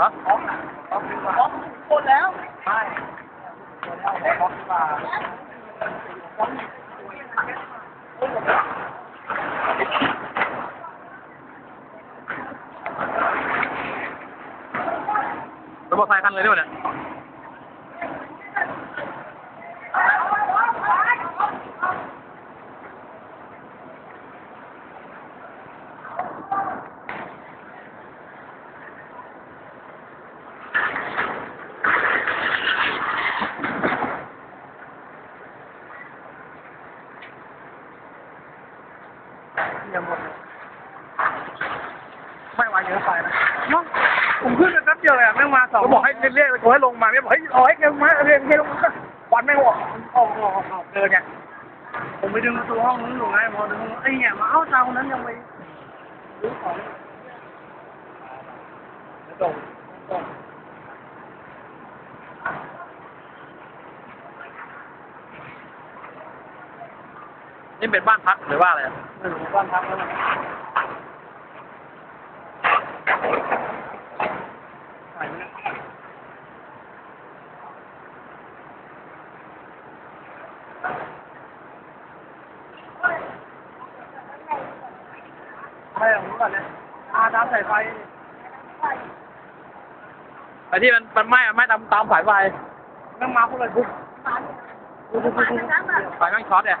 ฮะออกออกออกหมแล้วไม่ออกมาระบบไฟคันเลยด้วยเนี่ย ยังหมดไม่ไหวเยอะไปนะมั้งผมขึ้นไปแป๊บเดียวเลยอะแม่งมาสองเขาบอกให้เรียกเขาให้ลงมาไม่บอกให้เอาให้ลงมาเรียกให้ลงมาควันแม่งออกออกออกออกเดินไงผมไปดึงประตูห้องนู้นอยู่ไงพอดึงไอ้เนี่ยมาเอาตาคนนั้นยังไปซื้อของแล้วตรงตรง นี่เป็นบ้านพักหรือว่าอะไรอะไม่รู้บ้านพักแล้วนะไหนเนี่ยไม่เอารู้ก่อนเลยอาน้ำใส่ไฟไอ้ที่มันมันไหม้อะไหม้ตามตามสายไฟแม่งมาคนละบุ๊บบุ๊บบุ๊บบุ๊บบุ๊บไฟแม่งช็อตเนี่ย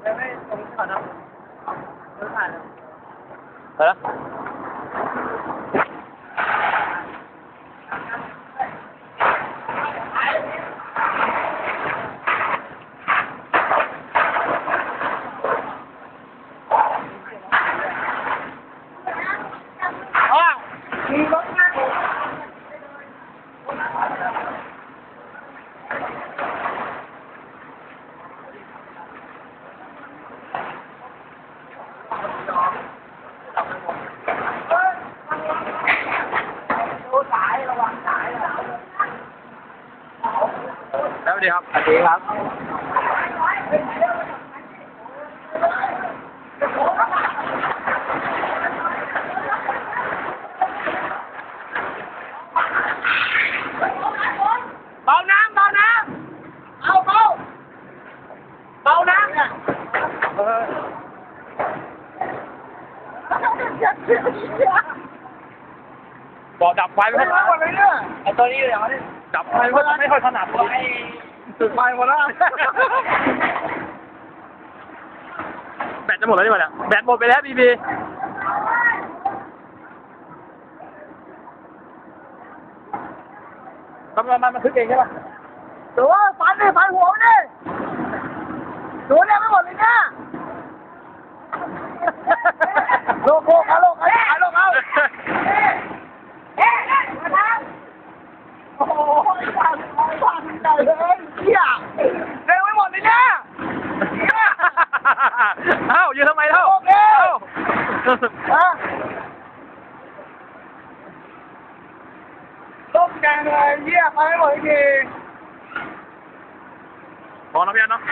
เดี๋ยวให้ตรงนี้ก่อนนะเดี๋ยวถ่ายเลย เหรออ้าว มีรถนะดูสายระวังสายนะ แล้วดี ครับสวัสดีครับเบาน้ำเบาน้ำเอาเบาเบาน้ำเนี่ยเออบอกดับไฟไปไม่ไม่ค่อยหมดเลยเนี่ยไอ้ตัวนี้เลยเหรอเนี่ยดับไฟไม่ค่อยไม่ค่อยถนัดเลย ไอ้ตึกไฟหมดแล้วแบตจะหมดแล้วนี่หว่าเนี่ยแบตหมดไปแล้วบีบีทำไมมันมันทึกเองใช่ปะถือว่าฟันเลยฟันหัวมันดิดูเนี่ยไม่หมดเลยเนี่ยโลกโลกเอาโลกเอาขายโลกเอาโอ้โหฟันฟันใหญ่เลยเหี้ยเร็วไม่หมดเลยเนี่ย เอ้ายืนทำไมเล่า โอเค เอ้า ฮะ จังเลยเยี่ยมไปหมดอีกทีพอนะพี่อันเนาะ